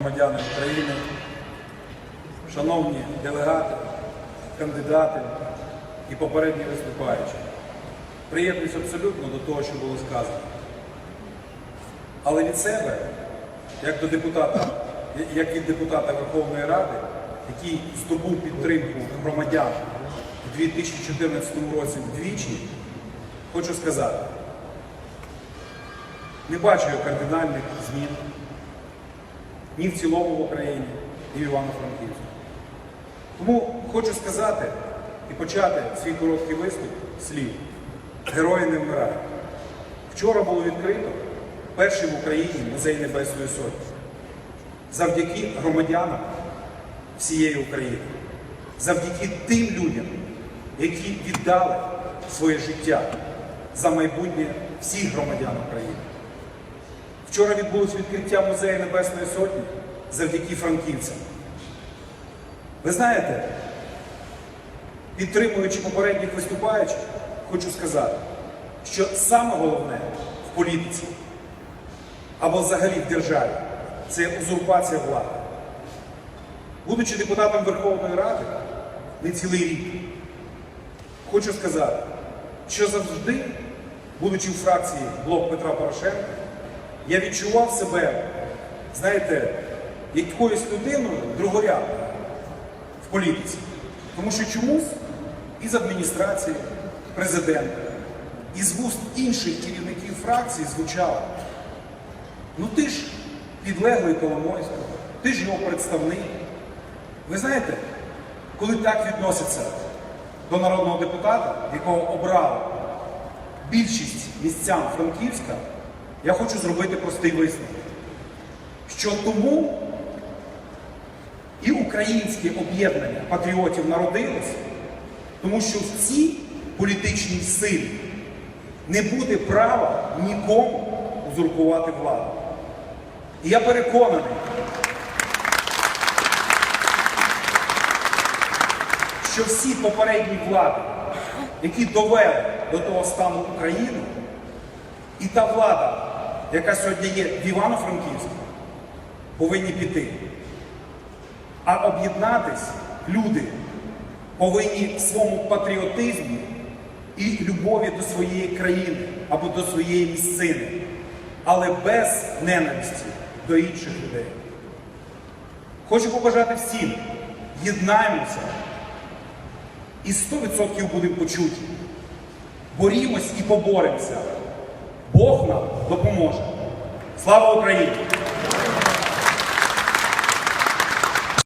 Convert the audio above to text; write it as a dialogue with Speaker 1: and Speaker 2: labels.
Speaker 1: громадяни України, шановні делегати, кандидати і попередні виступаючі. Приєднуюсь абсолютно до того, що було сказано. Але від себе, як до депутата, як від депутата Верховної Ради, який здобув підтримку громадян у 2014 році вдвічі, хочу сказати, не бачу я кардинальних змін ні в цілому в Україні, ні в Івано-Франківську. Тому хочу сказати і почати свій короткий виступ слів. Герої не вмирають. Вчора було відкрито перший в Україні музей Небесної Сотні. Завдяки громадянам всієї України, завдяки тим людям, які віддали своє життя за майбутнє всіх громадян України. Вчора відбулось відкриття музею Небесної Сотні завдяки франківцям. Ви знаєте, підтримуючи попередніх виступаючих, хочу сказати, що саме головне в політиці або взагалі в державі це узурпація влади. Будучи депутатом Верховної Ради не цілий рік, хочу сказати, що завжди, будучи в фракції Блок Петра Порошенка, я відчував себе, знаєте, якоюсь людиною другорядною в політиці. Тому що чомусь із адміністрації, президента, із вуст інших керівників фракції звучало. Ну ти ж підлеглий Коломойського, ти ж його представник. Ви знаєте, коли так відносяться до народного депутата, якого обрала більшість місцян Франківська, я хочу зробити простий висновок, що тому і українське об'єднання патріотів народилось, тому що в цій політичній силі не буде права нікому узурпувати владу. І я переконаний, що всі попередні влади, які довели до того стану України, і та влада, яка сьогодні є в Івано-Франківську, повинні піти. А об'єднатись люди повинні в своєму патріотизмі і любові до своєї країни або до своєї місцини, але без ненависті до інших людей. Хочу побажати всім, єднаємося і 100% будемо почуті. Борімось і поборемося. Бог нам допоможе. Слава Україні!